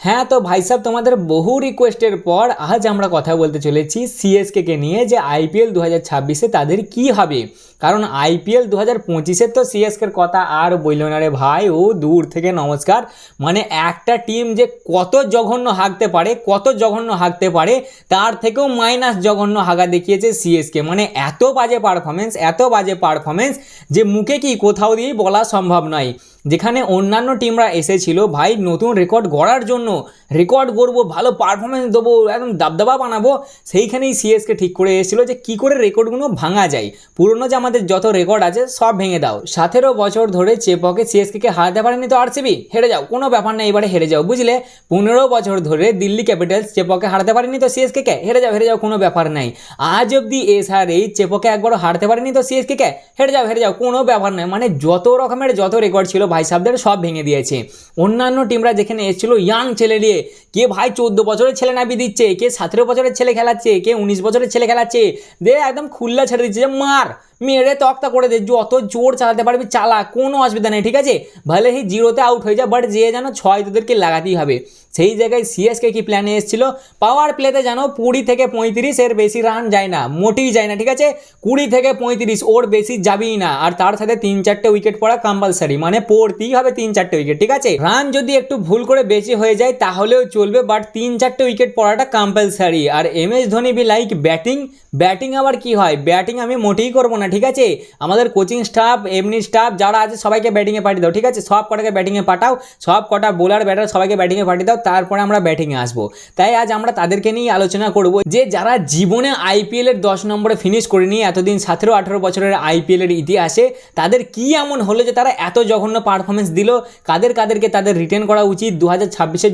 হ্যাঁ তো ভাই সাহেব তোমাদের বহু রিকোয়েস্টের পর আজ আমরা কথা বলতে চলেছি সিএসকে কে নিয়ে যে আইপিএল দু হাজার ছাব্বিশে তাদের কি হবে। কারণ আইপিএল দু হাজার পঁচিশের তো সিএসকের কথা আর বলল না রে ভাই, ও দূর থেকে নমস্কার। মানে একটা টিম যে কত জঘন্য হাঁকতে পারে, কত জঘন্য হাঁকতে পারে, তার থেকেও মাইনাস জঘন্য হাগা দেখিয়েছে সিএসকে মানে এত বাজে পারফরমেন্স এত বাজে পারফরমেন্স যে মুখে কি কোথাও দিয়েই বলা সম্ভব নয়। যেখানে অন্যান্য টিমরা এসেছিল, ভাই, নতুন রেকর্ড গড়ার জন্য রেকর্ড গড়বো, ভালো পারফরমেন্স দেবো, একদম দাবদাবা বানাবো। সেইখানেই সিএসকে ঠিক করে এসেছিল যে, কী করে রেকর্ডগুলো ভাঙা যায়? পুরনো যে আমাদের যত রেকর্ড আছে, সব ভেঙে দাও। সতেরো বছর ধরে চেপকে সিএসকে কে হারাতে পারেনি তো আরসিবি হেরে যাও, কোনো ব্যাপার না, এবারে হেরে যাও, বুঝলে? পনেরো বছর ধরে দিল্লি ক্যাপিটালস চেপকে হারাতে পারেনি তো সিএসকে কে? হেরে যাও হেরে যাও, কোনো ব্যাপার নাই। আজ অব্দি এসআরএই চেপকে একবারও হারতে পারেনি তো সিএসকে কে? হেরে যাও হেরে যাও, কোনো ব্যাপার নয় মানে যত রকমের যত রেকর্ড ছিল ভাই সাহেবদের সব ভেঙে দিয়েছে। অন্যান্য টিমরা যেখানে এসেছিল ইয়াং ছেলে নিয়ে কে ভাই চোদ্দ বছরের ছেলে নাবি দিচ্ছে, কে সতেরো বছরের ছেলে খেলাচ্ছে, কে উনিশ বছরের ছেলে খেলাচ্ছে। দে একদম খুল্লা ছেড়ে দিচ্ছে যে, মার! মেরে তক্তা করে দে যত জোর চালাতে পারবি চালা কোনো অসুবিধা নেই, ঠিক আছে? ভালে হি জিরোতে আউট হয়ে যায় বাট যে যেন ছয় তোদেরকে লাগাতেই হবে। সেই জায়গায় সিএসকে কি প্ল্যানে এসেছিল? পাওয়ার প্লেতে জানো, কুড়ি থেকে পঁয়ত্রিশ এর বেশি রান যায় না, মোটেই যায় না, ঠিক আছে? কুড়ি থেকে পঁয়ত্রিশ, ওর বেশি যাবেই না, আর তার সাথে তিন চারটে উইকেট পড়া কম্পালসারি মানে পড়তেই হবে তিন চারটে উইকেট ঠিক আছে? রান যদি একটু ভুল করে বেশি হয়ে যায়, তাহলেও চলবে বাট তিন চারটে উইকেট পড়াটা compulsory R M S Dhoni be like batting batting আবার কি হয়? ব্যাটিং আমি মোটেই করব না ঠিক আছে? আমাদের কোচিং স্টাফ এমনি স্টাফ যারা আছে, সবাইকে ব্যাটিংয়ে পাঠিয়ে দাও, ঠিক আছে? সব কটাকে ব্যাটিংয়ে পাঠাও, সব কটা বোলার ব্যাটার সবাইকে ব্যাটিংয়ে পাঠিয়ে দাও, তারপরে আমরা ব্যাটিংয়ে আসব। তাই আজ আমরা তাদেরকে নিয়ে আলোচনা করব যে যারা জীবনে আইপিএল এর দশ নম্বরে ফিনিশ করে নিয়ে এতদিন সতেরো, আঠেরো বছরের আইপিএল এর ইতিহাসে, তাদের কি এমন হলো যে তারা এত জঘন্য পারফরমেন্স দিল? কাদের কাদেরকে তাদের রিটার্ন করা উচিত? দু হাজার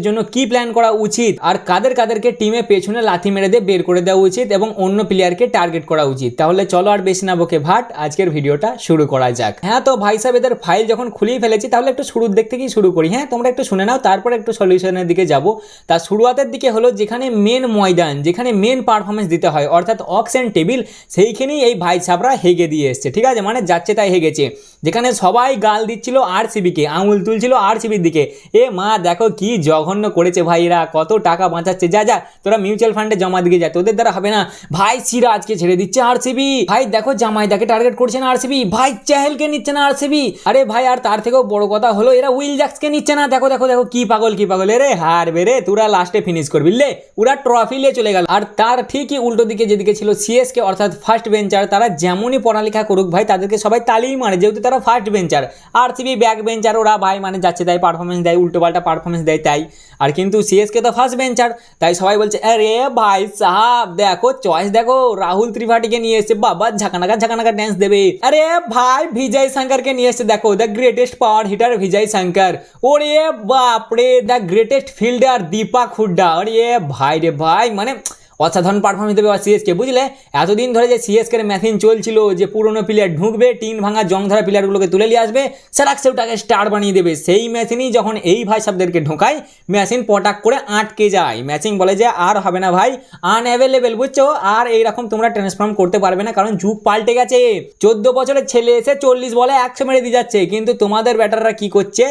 জন্য কি প্ল্যান করা উচিত? আর কাদের কাদেরকে টিমে পেছনে লাথি মেরে দিয়ে বের করে দেওয়া উচিত? এবং অন্য প্লেয়ারকে টার্গেট করা উচিত? তাহলে চলো আর বেশি না বকে ভাট, আজকের ভিডিওটা শুরু করা যাক। হ্যাঁ তো ভাই সাহেব, এদের ফাইল যখন খুলেই ফেলেছি, তাহলে একটু শুরুর দিক থেকেই শুরু করি। হ্যাঁ তোমরা একটু শুনে নাও, তারপরে একটু সলিউশনের দিকে যাব। তার শুরুয়াতের দিকে হলো যেখানে মেন ময়দান, যেখানে মেন পারফরমেন্স দিতে হয়, অর্থাৎ অক্সেন টেবিল সেইখানেই এই ভাই সাহেবরা হেগে দিয়ে এসছে। ঠিক আছে মানে যাচ্ছে তাই হেগেছে। যেখানে সবাই গাল দিচ্ছিল আর সিবিকে আঙুল তুলছিল আর সিবির দিকে। এ মা, দেখো কি জঘন্য করেছে ভাইরা কত টাকা বাঁচাচ্ছে। যা যা, তোরা মিউচুয়াল ফান্ডে জমা দিয়ে যা, তোদের দ্বারা হবে না। ভাই, সিরাজকে ছেড়ে দিচ্ছে আরসিবি ভাই, দেখো জামাইদাকে টার্গেট করছে না আরসিবি ভাই, চাহেলকে নিচ্ছে না আরসিবি আরে ভাই, আর তার থেকেও বড় কথা হলো, এরা উইল জ্যাক্সকে নিচ্ছে না। দেখো দেখো দেখো, কি পাগল কি পাগল। রে হারবে রে, তোরা লাস্টে ফিনিশ করবি লে। ওরা ট্রফি নিয়ে চলে গেল। আর তার ঠিকই উল্টো দিকে যেদিকে ছিল সিএসকে অর্থাৎ ফার্স্ট বেঞ্চার তারা যেমনই পড়ালেখা করুক, ভাই, তাদেরকে সবাই তালিই মারে, যেহেতু তারা ফার্স্ট বেঞ্চার আর আরসিবি ব্যাক বেঞ্চার ওরা ভাই মানে যাচ্ছে, তাই পারফরমেন্স দেয়, উল্টো পাল্টা পারফরমেন্স দেয়, তাই। আর কিন্তু সিএসকে তো ফার্স্ট বেঞ্চার তাই সবাই বলছে, আরে ভাই, সাহাব, দেখো চয়েস দেখো, রাহুল ত্রিপাঠীকে নিয়ে এসছে, বাবা, ঝাঁকানাকা ঝাঁকানাকা ড্যান্স দেবে আরে ভাই বিজয় শঙ্করকে নিয়ে এসছে দেখো the greatest power hitter Vijay Shankar ওরে বাপরে the greatest fielder Deepak Hooda আরে ভাই রে ভাই মানে অসাধারণ পারফরমেন্স দেবে সিএসকে বুঝলে? এতদিন ধরে যে সিএসকে মেশিন চলছিল, যে পুরনো প্লেয়ার ঢুকবে, টিন ভাঙা জং ধরা প্লেয়ারগুলোকে তুলে নিয়ে আসবে সেরাক্সে ওটাকে স্টার বানিয়ে দেবে। সেই মেশিনই যখন এই ভাই সাহেবদেরকে ঢোকায় মেশিন পটাক করে আটকে যায়। মেশিন বলে যে আর হবে না ভাই আনঅ্যাভেলেবেল বুঝছ? আর এইরকম তোমরা ট্রান্সফর্ম করতে পারবে না, কারণ যুগ পাল্টে গেছে। চোদ্দ বছরের ছেলে এসে চল্লিশ বলে একশো মেরে দিয়ে যাচ্ছে। কিন্তু তোমাদের ব্যাটাররা কি করছে?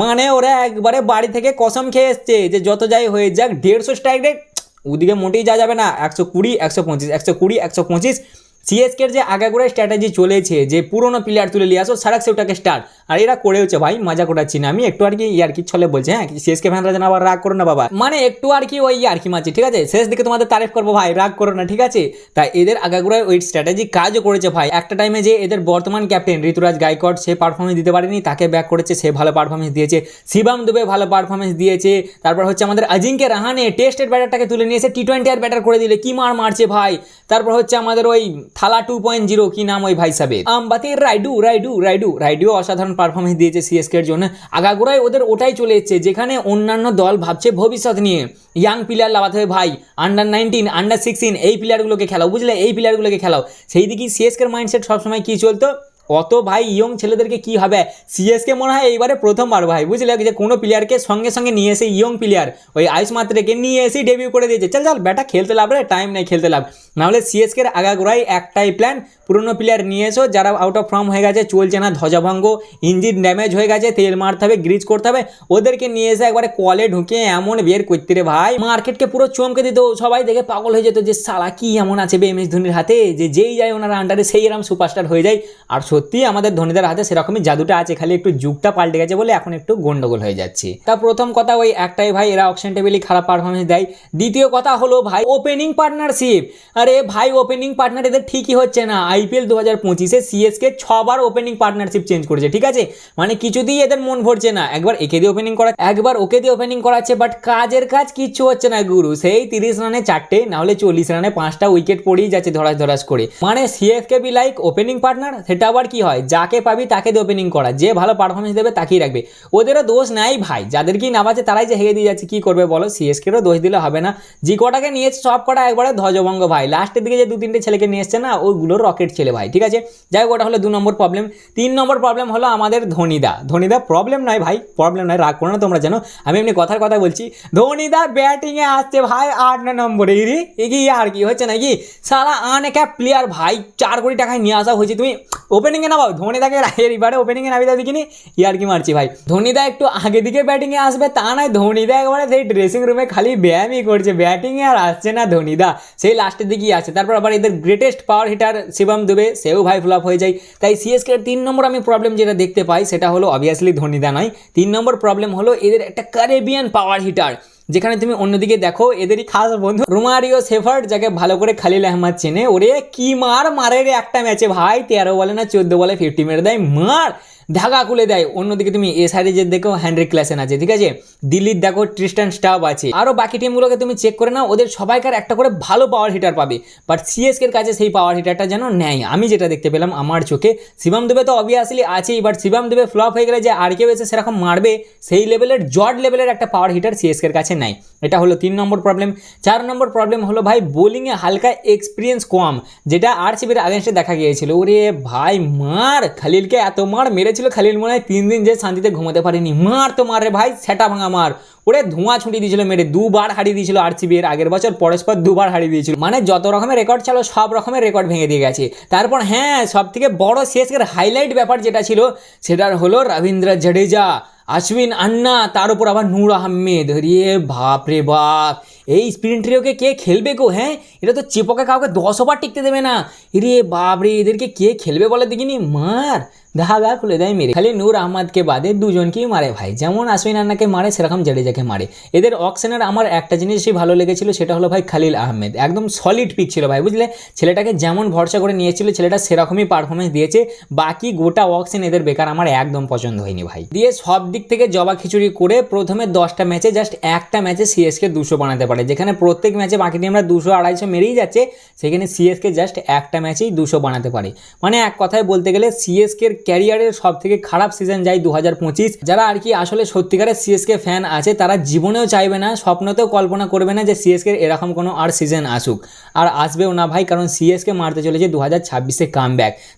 মানে ওরা একবারে বাড়ি থেকে কসম খেয়ে এসছে, যে যত যাই হয়ে যাক, দেড়শো স্ট্রাইক রেট ওদিকে মোটেই যা যাবে না, একশো কুড়ি, একশো পঁচিশ, একশো কুড়ি, একশো পঁচিশ। সিএসকের যে আগাগোড়া স্ট্র্যাটেজি চলেছে, যে পুরনো প্লেয়ার তুলে নিয়ে আসো, সারাক ওটাকে স্টার আর এরা করেওছে ভাই, মজা করাচ্ছি না। আমি একটু আর কি ইয়ার কি ছলে বলছে হ্যাঁ সিএসকে ফ্যানরা যেন আবার রাগ করো না, বাবা। মানে একটু আর কি ওই আর কি মারছি, ঠিক আছে? শেষ দিকে তোমাদের তারিফ করব, ভাই, রাগ করো না, ঠিক আছে? তাই এদের আগাগোড়ায় ওই স্ট্র্যাটেজি কাজও করেছে, ভাই। একটা টাইমে যে এদের বর্তমান ক্যাপ্টেন ঋতুরাজ গাইকট, সে পারফরমেন্স দিতে পারেনি, তাকে ব্যাক করেছে, সে ভালো পারফরমেন্স দিয়েছে। শিবাম দুবে ভালো পারফরমেন্স দিয়েছে। তারপর হচ্ছে আমাদের অজিঙ্কে রাহানে টেস্টের ব্যাটারটাকে তুলে নিয়েছে টি টোয়েন্টি আর ব্যাটার করে দিলে, কি মার মারছে, ভাই? তারপর হচ্ছে আমাদের ওই থালা টু পয়েন্ট জিরো কি নাম ওই ভাই সাহেবের? আমবাতি, রাইডু রাইডু রাইডু। রাইডুও অসাধারণ পারফরমেন্স দিয়েছে সিএসকে এর জন্য। আগাগোড়ায় ওদের ওটাই চলে এসছে, যেখানে অন্যান্য দল ভাবছে ভবিষ্যৎ নিয়ে। ইয়াং প্লেয়ার লাগাতে হবে ভাই আন্ডার নাইনটিন আন্ডার সিক্সটিন এই প্লেয়ারগুলোকে খেলাও, বুঝলে? এই প্লেয়ারগুলোকে খেলাও। সেই দিকেই সিএসকের মাইন্ডসেট সবসময় কী চলতো? অত ভাই ইয়ং ছেলেদেরকে কি হবে? সিএসকে মনে হয় এইবারে প্রথমবার ভাই, বুঝলে? যে কোনো প্লেয়ারকে সঙ্গে সঙ্গে নিয়ে এসে ইয়ং প্লেয়ার ওই আয়ুষ মাত্রেকে নিয়ে এসেই ডেবিউ করে দিয়েছে। চল চল ব্যাটা খেলতে লাভ রে টাইম নেই, খেলতে লাভ। নাহলে সিএসকের আগাগোড়াই একটাই প্ল্যান পুরনো প্লেয়ার নিয়ে এসো, যারা আউট অফ ফর্ম হয়ে গেছে, চলছে না, ধ্বজাভঙ্গ ইঞ্জিন ড্যামেজ হয়ে গেছে, তেল মারতে হবে গ্রিজ করতে হবে, ওদেরকে নিয়ে এসে একবারে কলে ঢুকে এমন বের করতে রে ভাই। মার্কেটকে পুরো চমকে দিত সবাই দেখে পাগল হয়ে যেত যে সালা কি এমন আছে বে এম এস ধোনির হাতে? যে যেই যায় ওনার আন্ডারে সেই এরম সুপারস্টার হয়ে যায়, আর সত্যি আমাদের ধনীদের হাতে সেরকমই জাদুটা আছে, খালি একটু যুগটা পাল্টে গেছে বলে এখন একটু গন্ডগোল হয়ে যাচ্ছে। তা প্রথম কথা ওই একটাই ভাই, এরা অপশন টেবিলই খারাপ পারফরমেন্স দেয়। দ্বিতীয় কথা হলো ভাই ওপেনিং পার্টনারশিপ আরে ভাই ওপেনিং পার্টনার এদের ঠিকই হচ্ছে না। আইপিএল দু হাজার পঁচিশে সিএসকে ছবার ওপেনিং পার্টনারশিপ চেঞ্জ করেছে, ঠিক আছে? মানে কিছুতেই এদের মন ভরছে না। একবার একে দিয়ে ওপেনিং করা একবার ওকে দিয়ে ওপেনিং করাচ্ছে বাট কাজের কাজ কিচ্ছু হচ্ছে না গুরু। সেই তিরিশ রানে চারটে না হলে চল্লিশ রানে পাঁচটা উইকেট পড়েই যাচ্ছে ধরাস ধরাস করে। মানে CSK be like opening partner সেটা আবার কি হয়? যাকে পাবি তাকে দিয়ে ওপেনিং করা। যে ভালো পারফরমেন্স দেবে তাকেই রাখবে। ওদেরও দোষ নাই ভাই। যাদেরকেই নামাচ্ছে তারাই যে হেগে দিয়ে যাচ্ছে, কী করবে বলো? সিএসকেরও দোষ দিলে হবে না। যে কটাকে নিয়েছে সব কটা একবারে ধ্বজভঙ্গ ভাই। লাস্টের দিকে যে দু তিনটে ছেলেকে নিয়ে এসছে না ওইগুলো রকেট ছেলে ভাই, ঠিক আছে? যাই হোক, ওটা হলো দু নম্বর প্রবলেম তিন নম্বর প্রবলেম হলো আমাদের ধোনিদা। ধোনিদা প্রবলেম নয় ভাই প্রবলেম নয়, রাগ করো না তোমরা জানো আমি এমনি কথার কথা বলছি। ধোনিদা ব্যাটিংয়ে আসছে ভাই আট নম্বরে। রে এগিয়ে আর কি? হচ্ছে নাকি? সারা আনেক প্লেয়ার ভাই, চার কোটি টাকায় নিয়ে আসা হয়েছে। তুমি ওপেনিংয়ে নামাও। ধোনিদাকে এবারে ওপেনিংয়ে নামিয়ে দেখিনি। ইয়ার কি মারছি ভাই। ধোনিদা একটু আগে দিকে ব্যাটিংয়ে আসবে, তা নয় ধোনিদা একবারে সেই ড্রেসিং রুমে খালি ব্যায়ামই করছে। ব্যাটিংয়ে আর আসছে না ধোনিদা সেই লাস্টের দিকেই আছে তারপর আবার এদের greatest power hitter Shivam Dube, সেও ভাই ফ্লপ হয়ে যায়। তাই সিএসকে তিন নম্বর আমি প্রবলেম যেটা দেখতে পাই, সেটা হলো অবভিয়াসলি ধোনিদা নয়। তিন নম্বর প্রবলেম হলো এদের একটা কারেবিয়ান পাওয়ার হিটার যেখানে তুমি অন্যদিকে দেখো, এদেরই খাস বন্ধু রোমারিও সেফার্ড যাকে ভালো করে খালিল আহমদ চেনে। ওরে, কি মার মারে রে একটা ম্যাচে? ভাই, তেরো বলে না, চোদ্দ বলে ফিফটি মেরে দেয়। মার! ধাগা খুলে দেয়। অন্যদিকে তুমি এ সাইডে দেখো হ্যান্ড্রিক ক্লাসেন আছে, ঠিক আছে? দিল্লির দেখো ট্রিস্টান স্টাফ আছে। আরও বাকি টিমগুলোকে তুমি চেক করে নাও, ওদের সবাইকার একটা করে ভালো পাওয়ার হিটার পাবে। বাট সিএসকের কাছে সেই পাওয়ার হিটারটা যেন নেয়। আমি যেটা দেখতে পেলাম আমার চোখে, শিবম দেবে তো অবভিয়াসলি আছেই বাট শিবম দেবে ফ্লপ হয়ে গেলে যে আর কেউ এসে সেরকম মারবে, সেই লেভেলের জর্ড লেভেলের একটা পাওয়ার হিটার সিএসকের কাছে নাই এটা হলো তিন নম্বর প্রবলেম চার নম্বর প্রবলেম হলো ভাই বোলিংয়ে হালকা এক্সপিরিয়েন্স কম, যেটা আর সিবির আগেন্স্টে দেখা গিয়েছিল। ওরে ভাই, মার! খালিলকে এত মার মেরেছিল খালিল মনে হয় তিন দিন যে শান্তিতে ঘুমাতে পারেনি। মার তো মার রে ভাই, সেটা ভাঙা মার। ওরে ধোঁয়া ছুটিয়ে দিয়েছিল মেরে, দুবার হারিয়ে দিয়েছিল আরসিবি এর। আগের বছর পরস্পর দুবার হারিয়ে দিয়েছিল। মানে যত রকমের রেকর্ড ছিল, সব রকমের রেকর্ড ভেঙে দিয়ে গেছে। তারপর হ্যাঁ সব থেকে বড় শেষের হাইলাইট ব্যাপার যেটা ছিল সেটা হলো রবীন্দ্র জাডেজা, আশ্বিন আন্না, তার উপর আবার নূর আহমেদ। রে বাপ রে বাপ! এই স্প্রিন্ট ট্রিওকে কে খেলবে গো হ্যাঁ? এটা তো চিপকে কাউকে দশ ওভার টিকতে দেবে না। রে বাপ রে, এদেরকে কে খেলবে বলে দেখিনি? মার! ধাগা খুলে দেয় মেরে। খালি নূর আহমদকে বাদে দুজনকেই মারে ভাই। যেমন আশ্বিন আন্নাকে মারে, সেরকম জাডেজাকে মারে। এদের অকশনের আমার একটা জিনিসই ভালো লেগেছিল, সেটা হলো ভাই খালিল আহমেদ। একদম সলিড পিক ছিল ভাই, বুঝলে? ছেলেটাকে যেমন ভরসা করে নিয়েছিল, ছেলেটা সেরকমই পারফরমেন্স দিয়েছে। বাকি গোটা অকশন এদের বেকার, আমার একদম পছন্দ হয়নি ভাই। দিয়ে সব দিক থেকে জবা খিচুড়ি করে প্রথমে দশটা ম্যাচে জাস্ট একটা ম্যাচে সিএসকে দুশো বানাতে পারে। যেখানে প্রত্যেক ম্যাচে বাকি টিমরা দুশো আড়াইশো মেরেই যাচ্ছে, সেখানে সিএসকে জাস্ট একটা ম্যাচেই দুশো বানাতে পারে। মানে এক কথায় বলতে গেলে সিএসকের ক্যারিয়ারের সব থেকে খারাপ সিজন যায় দু হাজার পঁচিশ। যারা আর কি আসলে সত্যিকারের সিএসকে ফ্যান আছে, তারা জীবনেও চাইবে না, স্বপ্নতেও কল্পনা করবে না যে সিএসকে এরকম কোনো আর সিজন আসুক। আর আসবেও না ভাই, কারণ সিএসকে মারতে চলেছে দু হাজার ছাব্বিশে কাম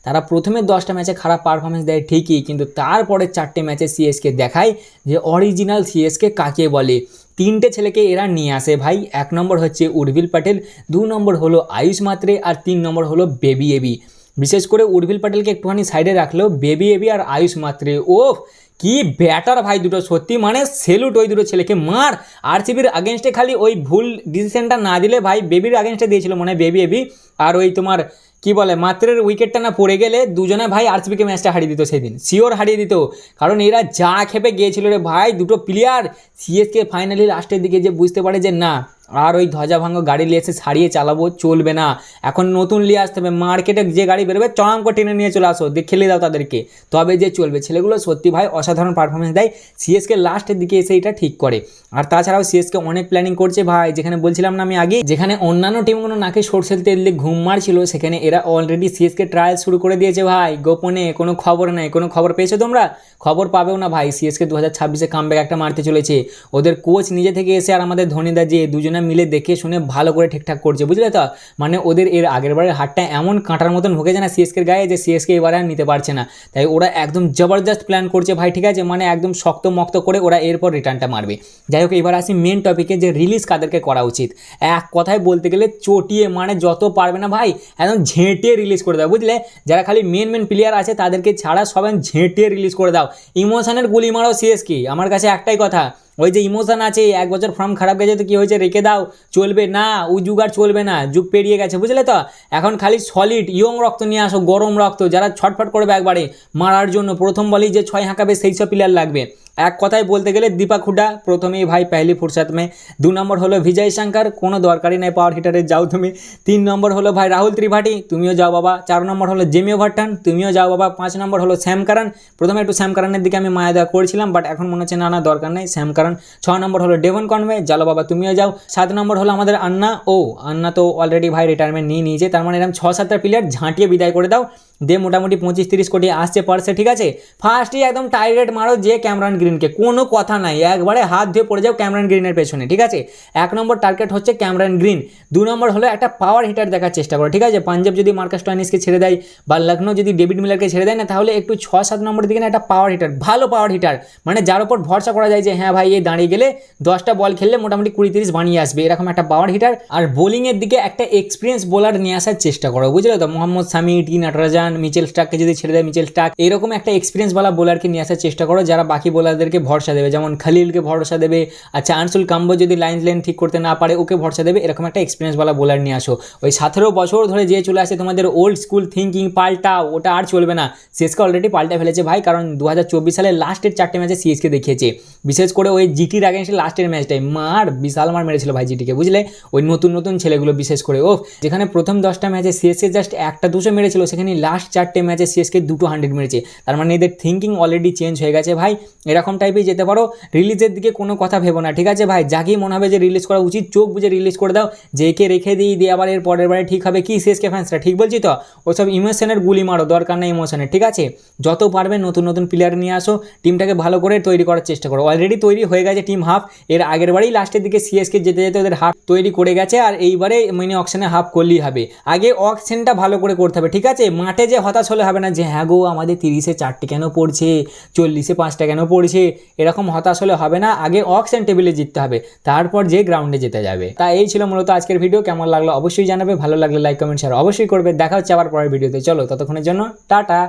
তারা প্রথমে দশটা ম্যাচে খারাপ পারফরমেন্স দেয় ঠিকই, কিন্তু তারপরে চারটে ম্যাচে সিএসকে দেখায় যে অরিজিনাল সিএসকে কাকে বলে। তিনটে ছেলেকে এরা নিয়ে আসে ভাই, এক নম্বর হচ্ছে উর্বিল প্যাটেল, দু নম্বর হলো আয়ুষ মাত্রে, আর তিন নম্বর হলো বেবি এবি। বিশেষ করে উর্বিল প্যাটেলকে একটুখানি সাইডে রাখলেও বেবি এবি আর আয়ুষ মাত্রে। ওফ, কি ব্যাটার ভাই দুটো, সত্যি মানে সেলুট ওই দুটো ছেলেকে। মার, আরসিবির আগেনস্টে খালি ওই ভুল ডিসিশনটা না দিলে ভাই বেবির আগেনস্টে দিয়েছিল মনে হয় বেবি এবি। আর ওই তোমার, কি বলে, মাত্রের উইকেটটা না পড়ে গেলে দুজনে ভাই আরসিবিকে ম্যাচটা হারিয়ে দিত সেদিন। শিওর হারিয়ে দিত। কারণ এরা যা খেপে গিয়েছিল রে ভাই, দুটো প্লেয়ার সিএসকে ফাইনালি লাস্টের দিকে যে বুঝতে পারে যে না আর ওই ধ্বজাভাঙ্গ গাড়ি নিয়ে এসে ছাড়িয়ে চালাবো, চলবে না। এখন নতুন নিয়ে আসতে হবে। মার্কেটে যে গাড়ি বেরোবে, চড়াম করে টেনে নিয়ে চলে আসো। দিয়ে খেলে দাও তাদেরকে। তবে যে চলবে, ছেলেগুলো সত্যি ভাই অসাধারণ পারফরমেন্স দেয়। সিএসকে লাস্টের দিকে এসে এটা ঠিক করে। আর তাছাড়াও সিএসকে অনেক প্ল্যানিং করছে ভাই। যেখানে বলছিলাম না আমি আগে, যেখানে অন্যান্য টিমগুলো নাকি সরষের তেল দিয়ে ঘুম মারছিল, সেখানে এরা অলরেডি সিএসকে ট্রায়াল শুরু করে দিয়েছে ভাই। গোপনে, কোনো খবর নেই। কোনো খবর পেয়েছ তোমরা? খবর পাবেও না ভাই। সিএসকে দু হাজার ছাব্বিশে কামব্যাক একটা মারতে চলেছে। ওদের কোচ নিজে থেকে এসে আর আমাদের ধোনিদা যে দুজনে মিলে দেখে শুনে ভালো করে ঠিকঠাক করছে, বুঝলে তো? মানে ওদের এর আগের বারের হারটা এমন কাঁটার মতন ঢুকেছে না সিএসকের গায়ে যে সিএসকে এবারে আর নিতে পারছে না। তাই ওরা একদম জবরদস্ত প্ল্যান করছে ভাই, ঠিক আছে? মানে একদম শক্ত মক্ত করে ওরা এরপর রিটার্নটা মারবে। যাই হোক, এবার আসি মেন টপিকে যে রিলিজ কাদেরকে করা উচিত। এক কথায় বলতে গেলে চটিয়ে মানে যত পারবে না ভাই, একদম ঝেঁটিয়ে রিলিজ করে দাও, বুঝলে? যারা খালি মেন মেন প্লেয়ার আছে তাদেরকে ছাড়া সবাই ঝেঁটিয়ে রিলিজ করে দাও। ইমোশনের গুলি মারো সিএসকে আমার কাছে একটাই কথা। ওই যে ইমোশন আছে, এক বছর ফর্ম খারাপ গেছে তো কী হয়েছে? রেখে দাও, চলবে না ওই যুগ আর চলবে না, যুগ পেরিয়ে গেছে, বুঝলে তো? এখন খালি সলিড ইয়ং রক্ত নিয়ে আসো, গরম রক্ত, যারা ছটফট করবে একবারে, মারার জন্য। প্রথম বলেই যে ছয় হাঁকাবে, সেই সব প্লেয়ার লাগবে। এক কথায় বলতে গেলে দীপা হুডা প্রথমেই ভাই পেহলি ফুরসাত মে। দু নম্বর হলো বিজয় শঙ্কর, কোনো দরকারই নাই পাওয়ার হিটারে যাও তুমি। তিন নম্বর হলো ভাই রাহুল ত্রিপাঠী, তুমিও যাও বাবা। চার নম্বর হলো জেমিও ভাট্টান, তুমিও যাও বাবা। পাঁচ নম্বর হলো শ্যাম কারণ প্রথমে একটু শ্যাম কারণের দিকে আমি মায়া দেওয়া করেছিলাম বাট এখন মনে হচ্ছে না না, দরকার নেই। শ্যাম কারণ ছ নম্বর হলো ডেভন কনভে জালো বাবা তুমিও যাও। সাত নম্বর হলো আমাদের আন্না। ও, আন্না তো অলরেডি ভাই রিটায়ারমেন্ট নিয়ে নিয়েছে, তার মানে এরকম ছ সাতটা প্লেয়ার ঝাঁটিয়ে বিদায় করে দাও। দিয়ে মোটামুটি পঁচিশ তিরিশ কোটি আসছে পারছে ঠিক আছে? ফার্স্টই একদম টার্গেট মারো যে ক্যামরান গ্রিনকে কোনো কথা নাই, একবারে হাত ধুয়ে পড়ে যাও ক্যামরান গ্রিনের পেছনে, ঠিক আছে? এক নম্বর টার্গেট হচ্ছে ক্যামরান গ্রিন দু নম্বর হলো একটা পাওয়ার হিটার দেখার চেষ্টা করো, ঠিক আছে? পাঞ্জাব যদি মার্কাস টয়নিসকে ছেড়ে দেয় বা লখনৌ যদি ডেভিড মিলারকে ছেড়ে দেয় না, তাহলে একটু ছ সাত নম্বরের দিকে না একটা পাওয়ার হিটার ভালো পাওয়ার হিটার মানে যার উপর ভরসা করা যায় যে হ্যাঁ ভাই এই দাঁড়িয়ে গেলে দশটা বল খেললে মোটামুটি কুড়ি তিরিশ বানিয়ে আসবে। এরকম একটা পাওয়ার হিটার আর বোলিংয়ের দিকে একটা এক্সপিরিয়েন্স বোলার নিয়ে আসার চেষ্টা করো, বুঝলে তো? মোহাম্মদ সামি টি নাটরাজান মিচেল স্টাককে যদি ছেড়ে দেয় মিচেল স্টাক এরকম একটা এক্সপিরিয়েন্স বলা বোলারকে নিয়ে আসার চেষ্টা করো, যারা বাকি বোলারদেরকে ভরসা দেবে। যেমন খালিলকে ভরসা দেবে আচ্ছা আনসুল কাম্বো যদি লাইন লাইন ঠিক করতে না পারে, ওকে ভরসা দেবে, এরকম একটা এক্সপিরিয়েন্স বালা বোলার নিয়ে আসো। ওই সতেরো বছর ধরে যে চলে আসে তোমাদের ওল্ড স্কুল থিঙ্কিং পাল্টা, ওটা আর চলবে না। সিএসকে অলরেডি পাল্টা ফেলেছে ভাই, কারণ দু হাজার চব্বিশ সালে লাস্টের চারটে ম্যাচে সিএসকে দেখিয়েছে। বিশেষ করে ওই জিটির আগেন্সে লাস্টের ম্যাচটাই মার, বিশাল মার মেরেছিল ভাই জিটিকে বুঝলে? ওই নতুন নতুন ছেলেগুলো বিশেষ করে ও যেখানে প্রথম দশটা ম্যাচে সিএসকে জাস্ট একটা দুশো মেরেছিল, সেখানে লাস্ট চারটে ম্যাচে সিএসকে দুটো হান্ড্রেড মেরেছে। তার মানে এদের থিঙ্কিং অলরেডি চেঞ্জ হয়ে গেছে। ভাই, এরকম টাইপেই যেতে পারো রিলিজের দিকে কোনো কথা ভেবো না, ঠিক আছে? ভাই, যাকেই মনে হবে যে রিলিজ করা উচিত, চোখ বুঝে রিলিজ করে দাও। যে কে রেখে দিই, দিয়ে আবার এর পরের বারে ঠিক হবে কি সিএসকে ফ্যান্সরা ঠিক বলছি তো? ওসব ইমোশনের গুলি মারো, দরকার নেই ইমোশনের ঠিক আছে? যত পারবে নতুন নতুন প্লেয়ার নিয়ে আসো টিমটাকে ভালো করে তৈরি করার চেষ্টা করো। অলরেডি তৈরি হয়ে গেছে টিম হাফ এর আগের বারেই লাস্টের দিকে সিএসকে যেতে যেতে ওদের হাফ তৈরি করে গেছে, আর এইবারে মিনি অকশনে হাফ করলেই হবে। আগে অকশনটা ভালো করে করতে হবে, ঠিক আছে? মাঠে যে হতাশ হলে হবে না যে হ্যাঁ গো, আমাদের তিরিশে চারটে কেন পড়ছে? চল্লিশে পাঁচটা কেন পড়ছে? এরকম হতাশ হলে হবে না। আগে অক্সেন টেবিলে জিততে হবে, তারপর যে গ্রাউন্ডে যেতে যাবে। তা এই ছিল মূলত আজকের ভিডিও কেমন লাগল অবশ্যই জানাবে। ভালো লাগলে লাইক কমেন্ট শেয়ার অবশ্যই করবে। দেখা হচ্ছে আবার পরের ভিডিওতে চলো, ততক্ষণের জন্য টাটা।